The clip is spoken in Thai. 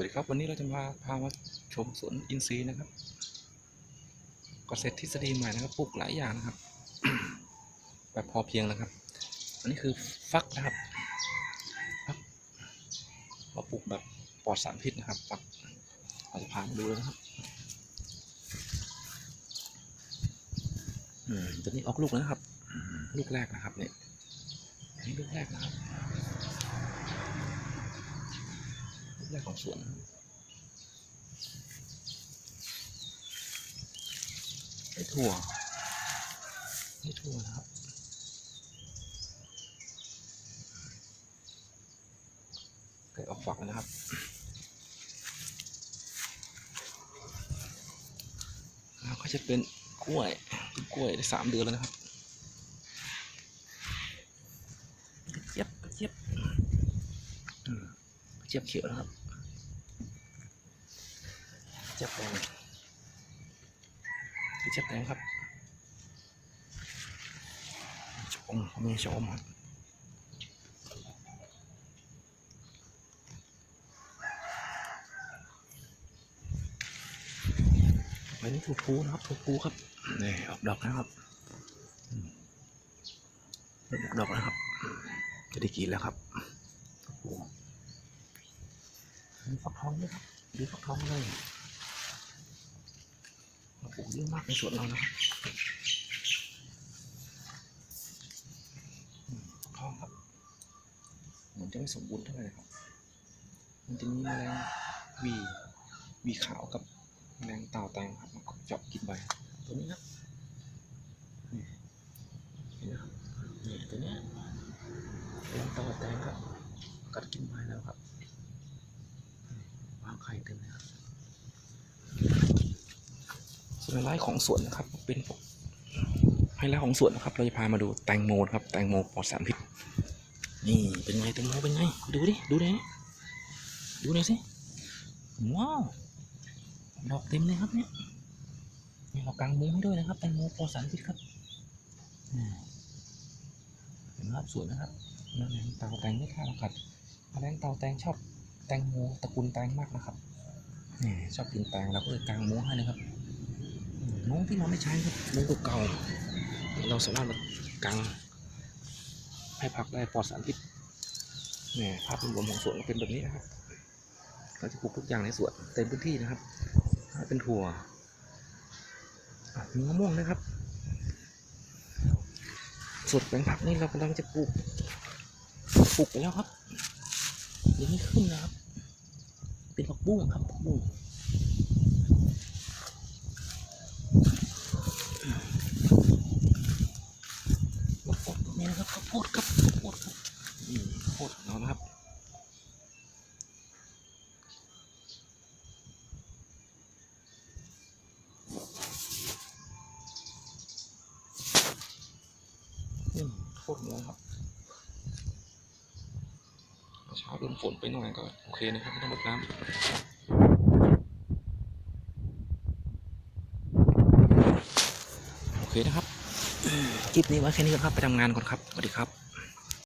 วัสดีครับวันนี้เราจะมาพามาชมสวนอินทรีย์นะครับเกษตรทฤษฎีใหม่นะครับปลูกหลายอย่างนะครับ แบบพอเพียงนะครับ อันนี้คือฟักนะครับฟักเราปลูกแบบปลอดสารพิษนะครับฟักเราจะพามาดูเลยนะครับอืมตัวนี้ออกลูกแล้วนะครับ ลูกแรกนะครับเนี่ยนนี้ลูกแรกนะครับ ลูกแรกของสวนนะครับได้ถั่วได้ถั่วนะครับเกิดออกฝักแล้วนะครับแล้วก็จะเป็นกล้วยเป็นกล้วยได้สามเดือนแล้วนะครับกระเจี๊ยบกระเจี๊ยบอืมกระเจี๊ยบเขียวนะครับกระเจี๊ยบแดงกระเจี๊ยบแดงครับชมมีชมครับอันนี้ถั่วพูนะครับถั่วพูครับนี่ออกดอกนะครับออกดอกแล้วครับ จะได้กินแล้วครับถั่วพูมีฟักทองด้วยครับดูฟักทองเลย เราปลูกเยอะมากในสวนเรานะครับอืมฟักทองครับเหมือนจะไม่สมบูรณ์เท่าไหร่นะครับ มันจะมีแมลงวีวีขาวกับแมลงเต่าแตงครับมันก็เจาะกินใบตัวนี้ครับนี่เห็นไหมครับนี่ตัวเนี้ยแมลงเต่าแตงครับกัดกินใบแล้วครับนี่วางไข่เต็มเลยครับส่วน ไฮไลท์ของสวนนะครับ เป็นไฮไลท์ของสวนนะครับ เราจะพามาดูแตงโมครับ แตงโมปลอดสารพิษ นี่เป็นไงแตงโมเป็นไง ดูดิ ดูดิ ดูหน่อยสิ ว้าว ดอกเต็มเลยครับเนี่ยนี่เรากางมุ้งให้ด้วยนะครับ แตงโมปลอดสารพิษครับเห็นไหมครับสวยนะครับแมลงเต่าแตงไม่ฆ่าเรากัดแมลงเต่าแตงชอบแตงโมตระกูลแตงมากนะครับชอบกินแตงเราก็เลยกางมุ้งให้นะครับ มุ้งที่เราไม่ใช้ครับมุ้งเก่าๆเราสามารถมากางให้ผักได้ปลอดสารพิษเนี่ยภาพรวมของสวนก็เป็นแบบนี้นะครับเราจะปลูกทุกอย่างในสวนเต็มพื้นที่นะครับถ้าเป็นถั่วมีมะม่วงนะครับส่วนแปลงผักนี่เรากำลังจะปลูกปลูกไปแล้วครับยังไม่ขึ้นนะครับ เป็นผักบุ้งครับผักบุ้งข้าวโพดตรงนี้นะครับข้าวโพดครับข้าวโพดครับนี่ข้าวโพดของเรานะครับ อืมโคตรงงครับเช้าโดนฝนไปหน่อยก็โอเคนะครับไม่ต้องรดน้ำโอเคนะครับคลิปนี้ไว้แค่นี้ก่อนครับ ไปทำงานก่อนครับ สวัสดีครับ